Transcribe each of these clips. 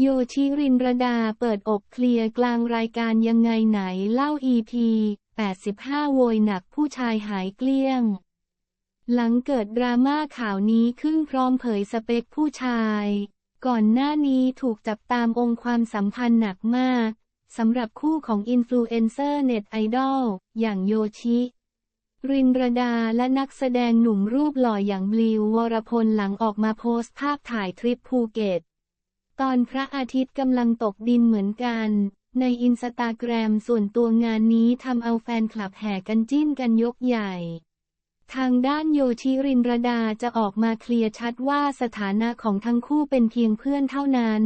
โยชิรินรดาเปิดอกเคลียร์กลางรายการยังไงไหนเล่า EP 85 โวยหนักผู้ชายหายเกลี้ยง หลังเกิดดราม่าข่าวนี้ขึ้นพร้อมเผยสเปคผู้ชาย ก่อนหน้านี้ถูกจับตามองค์ความสัมพันธ์หนักมากสำหรับคู่ของอินฟลูเอนเซอร์เน็ตไอดอลอย่างโยชิรินรดาและนักแสดงหนุ่มรูปหล่ออย่างบลิววรพลหลังออกมาโพสต์ภาพถ่ายทริปภูเก็ต ตอนพระอาทิตย์กำลังตกดินเหมือนกัน ในอินสตาแกรมส่วนตัวงานนี้ทำเอาแฟนคลับแห่กันจิ้นกันยกใหญ่ ทางด้านโยชิรินรดาจะออกมาเคลียร์ชัดว่าสถานะของทั้งคู่เป็นเพียงเพื่อนเท่านั้น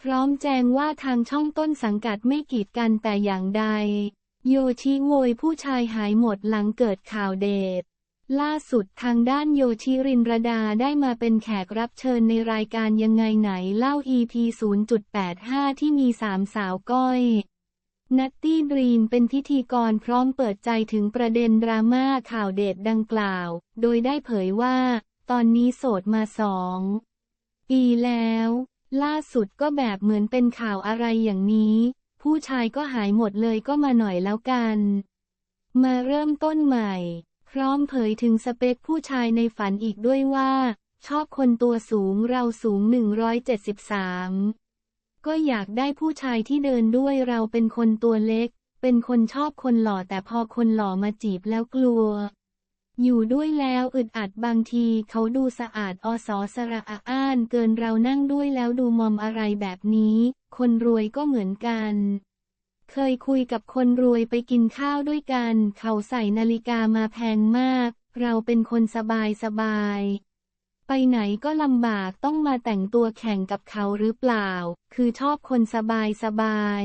พร้อมแจ้งว่าทางช่องต้นสังกัดไม่กีดกันแต่อย่างใด โยชิโวยผู้ชายหายหมดหลังเกิดข่าวเดท ล่าสุดทางด้านโยชิรินรดาได้มาเป็นแขกรับเชิญในรายการยังไงไหนเล่า EP 0.85 ที่มีสามสาวก้อย นัตตี้ดรีมเป็นพิธีกรพร้อมเปิดใจถึงประเด็นดราม่าข่าวเดทดังกล่าว โดยได้เผยว่า ตอนนี้โสดมาสองปีแล้ว ล่าสุดก็แบบเหมือนเป็นข่าวอะไรอย่างนี้ ผู้ชายก็หายหมดเลยก็มาหน่อยแล้วกัน มาเริ่มต้นใหม่ พร้อมเผยถึงสเปคผู้ชายในฝันอีกด้วยว่า ชอบคนตัวสูงเราสูง 173 ก็อยากได้ผู้ชายที่เดินด้วยเราเป็นคนตัวเล็ก เป็นคนชอบคนหล่อแต่พอคนหล่อมาจีบแล้วกลัว อยู่ด้วยแล้วอึดอัดบางทีเขาดูสะอาดอสอสระอาอ้านเกินเรานั่งด้วยแล้วดูมอมอะไรแบบนี้ คนรวยก็เหมือนกัน เคยคุยกับคนรวยไปกินข้าวด้วยกัน เขาใส่นาฬิกามาแพงมาก เราเป็นคนสบายสบาย ไปไหนก็ลำบากต้องมาแต่งตัวแข่งกับเขาหรือเปล่า คือชอบคนสบายสบาย